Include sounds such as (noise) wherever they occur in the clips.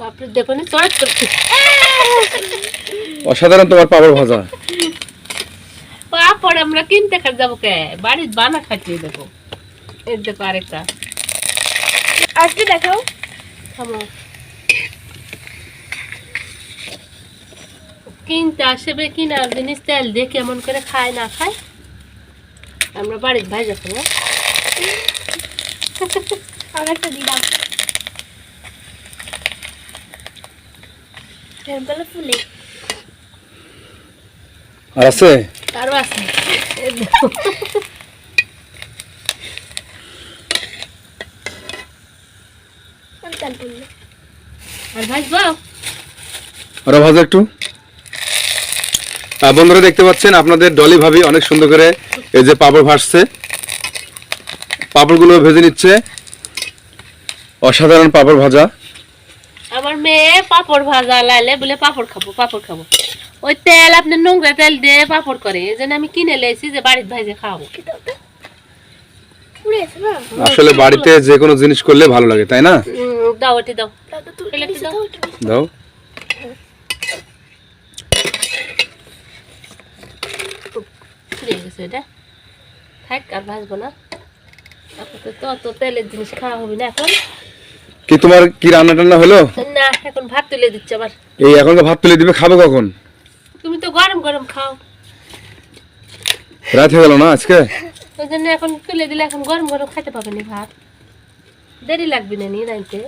বাপরে দেখো না করছে (laughs) অসাধারণ তোমার পাপড় ভাজা। পাপড় আমরা কিনতে খাট যাব কে? বাড়ির বানা খাটিয়ে দেবো। এই দেখো আরেকটা। আজকে দেখাও। থামো। কিনতে আসবে কিনা জিনিস তেল দিয়ে কেমন করে খায় না খায়? আমরা বাড়ির ভাই যখন আর একটা দিলাম। ফুলে। আর আছে? আরও আর ভাজা একটু। বন্ধুরা দেখতে পাচ্ছেন আপনাদের ডলি ভাবি অনেক সুন্দর করে এই যে পাপড় ভাসছে পাপড়গুলো ভেজে নিচ্ছে। অসাধারণ পাপড় ভাজা। আমার মেয়ে পাপড় ভাজা লাইলে বলে পাপড় খাব পাপড় খাব। ওই তেল আপনি নোংরা তেল দিয়ে পাপড় করে এই জন্য আমি কিনে লেছি যে বাড়ির ভাইজে না আসলে বাড়িতে যে কোনো জিনিস করলে ভালো লাগে তাই না? দাও ওটি দাও। দাও। এটা। থাক আর ভাজবো না। আপাতত অত তেলের জিনিস খাওয়া হবে না এখন। কি তোমার কি রান্না টান্না হলো? না এখন ভাত তুলে দিচ্ছে আবার। এই এখন ভাত তুলে দিবে খাবে কখন? তুমি তো গরম গরম খাও। রাত হয়ে গেল না আজকে? ওই জন্য এখন তুলে দিলে এখন গরম গরম খেতে পাবে না ভাত। দেরি লাগবে না রাইতে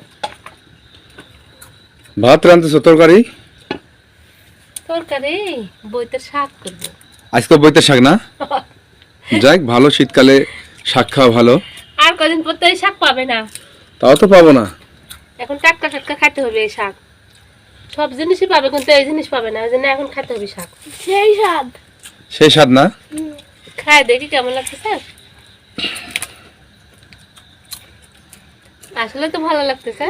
ভাত রাঁধতেছো তরকারি? তরকারি বইতে শাক করব। আজকে বইতে শাক না? যাক ভালো শীতকালে শাক খাওয়া ভালো। আর কদিন পর তো শাক পাবে না। তাও তো পাবো না। এখন টাটকা টাটকা খাইতে হবে এই শাক। সব জিনিসই পাবে কিন্তু এই জিনিস পাবে না ওই জন্য এখন খাইতে হবে শাক। সেই স্বাদ। সেই স্বাদ না? খায় দেখি কেমন লাগছে স্যার আসলে তো ভালো লাগতেছে।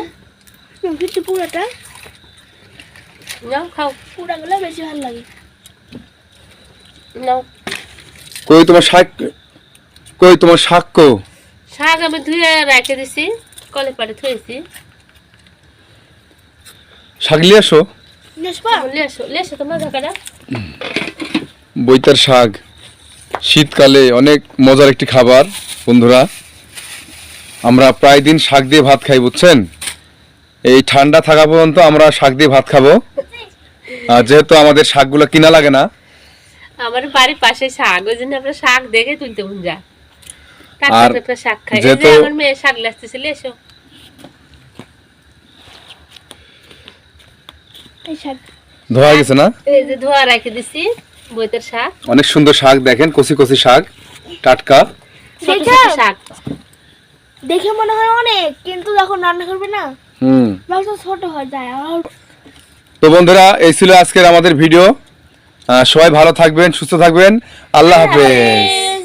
কিন্তু পুরোটা? নাও খাও। পুরা গেলে বেশি ভালো লাগে। নাও। কই তোমার শাক? কই তোমার শাক কো? শাক আমি ধুয়ে রেখে দিছি কলে পাড়ে থুয়েছি। শাক নিয়ে আসো। বইতার শাক শীতকালে অনেক মজার একটি খাবার বন্ধুরা। আমরা প্রায় দিন শাক দিয়ে ভাত খাই বুঝছেন? এই ঠান্ডা থাকা পর্যন্ত আমরা শাক দিয়ে ভাত খাব। আর যেহেতু আমাদের শাকগুলো কিনা লাগে না আমার বাড়ির পাশে শাক ওই জন্য আমরা শাক দেখে তুলতে মন যায়। আর শাক খাই। যেহেতু- আমার মেয়ে শাক লাগতেছে লেসো এই শাক ধোয়া গেছে না? এই যে ধোয়া রেখে দিছি বইতের শাক। অনেক সুন্দর শাক দেখেন কচি কচি শাক টাটকা। ছোট ছোট শাক। দেখে মনে হয় অনেক কিন্তু যখন রান্না করবে না। হুম। ছোট হয়ে যায় আর তো বন্ধুরা এই ছিল আজকের আমাদের ভিডিও। সবাই ভালো থাকবেন সুস্থ থাকবেন। আল্লাহ হাফেজ।